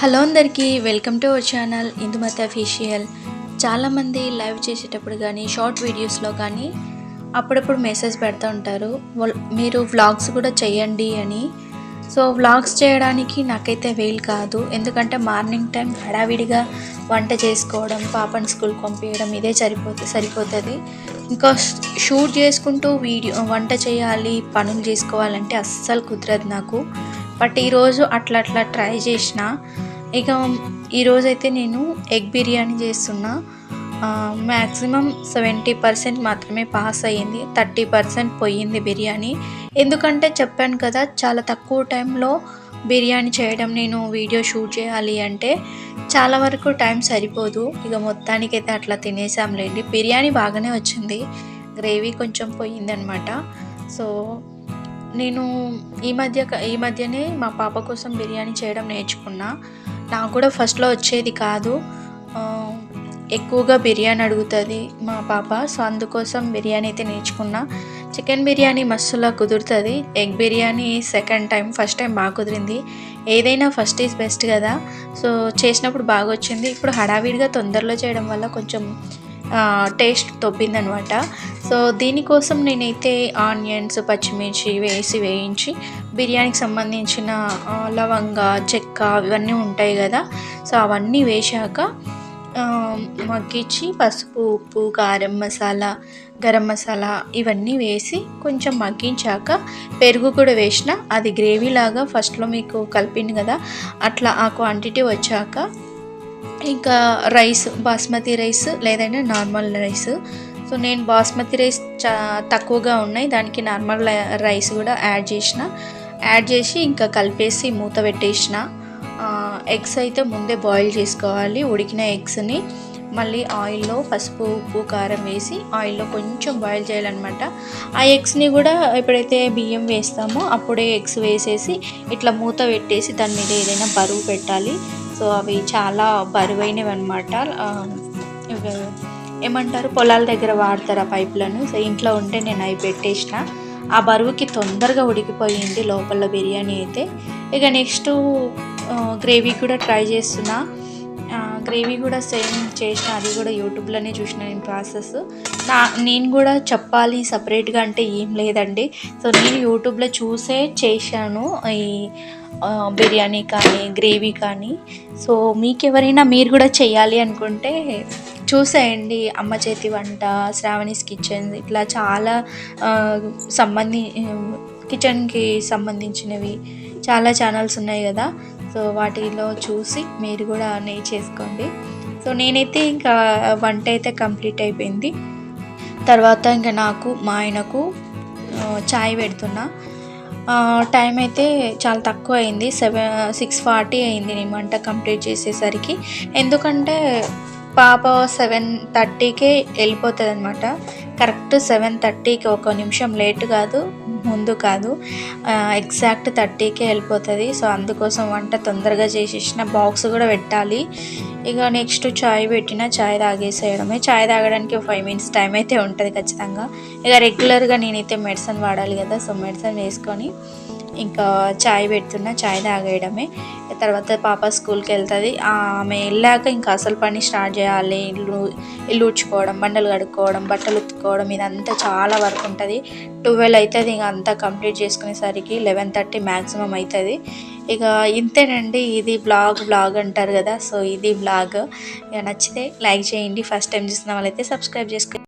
Hello అందరికీ welcome to our channel Indumathi official. చాలామంది live చేసేటప్పుడు కానీ షార్ట్ వీడియోస్లో కానీ అప్పుడప్పుడు మెసేజ్ పెడుతూ ఉంటారు. మీరు వ్లాగ్స్ కూడా చేయండి అని. సో వ్లాగ్స్ చేయడానికి నాకైతే వీలు కాదు. ఎందుకంటే మార్నింగ్ టైం హడావిడిగా వంట చేసుకోవడం పాపని స్కూల్ పంపించడం ఇదే సరిపోతుంది సరిపోతుంది. ఇంకా షూట్ చేసుకుంటూ వీడియో వంట చేయాలి పనులు చేసుకోవాలంటే అస్సలు కుదరదు నాకు. బట్ ఈరోజు అట్లా అట్లా ట్రై చేసిన ఇక ఈరోజైతే నేను ఎగ్ బిర్యానీ చేస్తున్నా. మ్యాక్సిమం సెవెంటీ పర్సెంట్ మాత్రమే పాస్ అయ్యింది. థర్టీ పర్సెంట్ పోయింది బిర్యానీ. ఎందుకంటే చెప్పాను కదా చాలా తక్కువ టైంలో బిర్యానీ చేయడం నేను వీడియో షూట్ చేయాలి అంటే చాలా వరకు టైం సరిపోదు. ఇక మొత్తానికైతే అట్లా తినేసాంలేండి. బిర్యానీ బాగానే వచ్చింది. గ్రేవీ కొంచెం పోయిందనమాట. సో నేను ఈ మధ్య ఈ మధ్యనే మా పాప కోసం బిర్యానీ చేయడం నేర్చుకున్నా. నాకు కూడా ఫస్ట్లో వచ్చేది కాదు. ఎక్కువగా బిర్యానీ అడుగుతుంది మా పాప. సో అందుకోసం బిర్యానీ అయితే నేర్చుకున్నా. చికెన్ బిర్యానీ మస్తులా కుదురుతుంది. Egg biryani second time first time బాగా కుదిరింది. ఏదైనా ఫస్ట్ ఈజ్ బెస్ట్ కదా. సో చేసినప్పుడు బాగా వచ్చింది. ఇప్పుడు హడావిడిగా తొందరలో చేయడం వల్ల కొంచెం టేస్ట్ తొబ్బిందనమాట. సో దీనికోసం నేనైతే ఆనియన్స్ పచ్చిమిర్చి వేసి వేయించి బిర్యానీకి సంబంధించిన లవంగ చెక్క ఇవన్నీ ఉంటాయి కదా సో అవన్నీ వేశాక మగ్గించి పసుపు ఉప్పు కారం మసాలా గరం మసాలా ఇవన్నీ వేసి కొంచెం మగ్గించాక పెరుగు కూడా వేసిన అది గ్రేవీ లాగా ఫస్ట్లో మీకు కలిపింది కదా అట్లా ఆ క్వాంటిటీ వచ్చాక ఇంకా రైస్ బాస్మతి రైస్ లేదంటే నార్మల్ రైస్ సో నేను బాస్మతి రైస్ చా తక్కువగా ఉన్నాయి. దానికి నార్మల్ రైస్ కూడా యాడ్ చేసిన. యాడ్ చేసి ఇంకా కలిపేసి మూత పెట్టేసిన. ఎగ్స్ అయితే ముందే బాయిల్ చేసుకోవాలి. ఉడికిన ఎగ్స్ని మళ్ళీ ఆయిల్లో పసుపు ఉప్పు కారం వేసి ఆయిల్లో కొంచెం బాయిల్ చేయాలన్నమాట. ఆ ఎగ్స్ని కూడా ఎప్పుడైతే బియ్యం వేస్తామో అప్పుడే ఎగ్స్ వేసేసి ఇట్లా మూత పెట్టేసి దాని మీద ఏదైనా బరువు పెట్టాలి. సో అవి చాలా బరువైనవి అనమాట ఏమంటారు? పొలాల దగ్గర వాడతారు ఆ పైపులను. సో ఇంట్లో ఉంటే నేను అవి పెట్టేసిన. ఆ బరువుకి తొందరగా ఉడికిపోయింది లోపల బిర్యానీ అయితే. ఇక నెక్స్ట్ గ్రేవీ కూడా ట్రై చేస్తున్నా. గ్రేవీ కూడా సేమ్ చేసిన అది కూడా యూట్యూబ్లోనే చూసిన నేను ప్రాసెస్. నా నేను కూడా చెప్పాలి సపరేట్గా అంటే ఏం లేదండి. సో నేను యూట్యూబ్లో చూసే చేశాను ఈ బిర్యానీ కానీ గ్రేవీ కానీ. సో మీకు ఎవరైనా మీరు కూడా చేయాలి అనుకుంటే చూసేయండి. అమ్మ చేతి వంట శ్రావణీస్ కిచెన్ ఇట్లా చాలా సంబంధి కిచెన్కి సంబంధించినవి చాలా ఛానల్స్ ఉన్నాయి కదా. సో వాటిలో చూసి మీరు కూడా నేర్చేసుకోండి సో నేనైతే ఇంకా వంట అయితే కంప్లీట్ అయిపోయింది. తర్వాత ఇంకా నాకు మా ఆయనకు ఛాయ్ చాయ్ పెడుతున్నా. టైం అయితే చాలా తక్కువ అయింది. సెవెన్ సిక్స్ ఫార్టీ అయింది నేను వంట కంప్లీట్ చేసేసరికి. ఎందుకంటే పాప సెవెన్ థర్టీకే వెళ్ళిపోతుంది అనమాట కరెక్ట్ సెవెన్ థర్టీకి ఒక నిమిషం లేట్ కాదు. ముందు కాదు ఎగ్జాక్ట్ థర్టీకే వెళ్ళిపోతుంది. సో అందుకోసం వంట తొందరగా చేసేసిన బాక్స్ కూడా పెట్టాలి. ఇక నెక్స్ట్ చాయ్ పెట్టిన చాయ్ తాగేసేయడమే. చాయ్ తాగడానికి ఫైవ్ మినిట్స్ టైం అయితే ఉంటుంది ఖచ్చితంగా. ఇక రెగ్యులర్గా నేనైతే మెడిసిన్ వాడాలి కదా సో మెడిసిన్ వేసుకొని ఇంకా చాయ్ పెడుతున్నా చాయ్ తాగేయడమే. తర్వాత పాప స్కూల్కి వెళ్తుంది. ఆమె వెళ్ళాక ఇంకా అసలు పని స్టార్ట్ చేయాలి. ఇల్లు ఇల్లు ఉడ్చుకోవడం బండలు కడుక్కోవడం బట్టలు ఉతుక్కోవడం ఇదంతా చాలా వర్క్ ఉంటుంది. ట్వెల్వ్ అవుతుంది ఇంకా అంతా కంప్లీట్ చేసుకునేసరికి లెవెన్ థర్టీ మ్యాక్సిమం అవుతుంది ఇక ఇంతేనండి ఇది బ్లాగ్ బ్లాగ్ అంటారు కదా సో ఇది బ్లాగ్. ఇక నచ్చితే లైక్ చేయండి. ఫస్ట్ టైం చూసిన వాళ్ళైతే సబ్స్క్రైబ్ చేసుకోండి.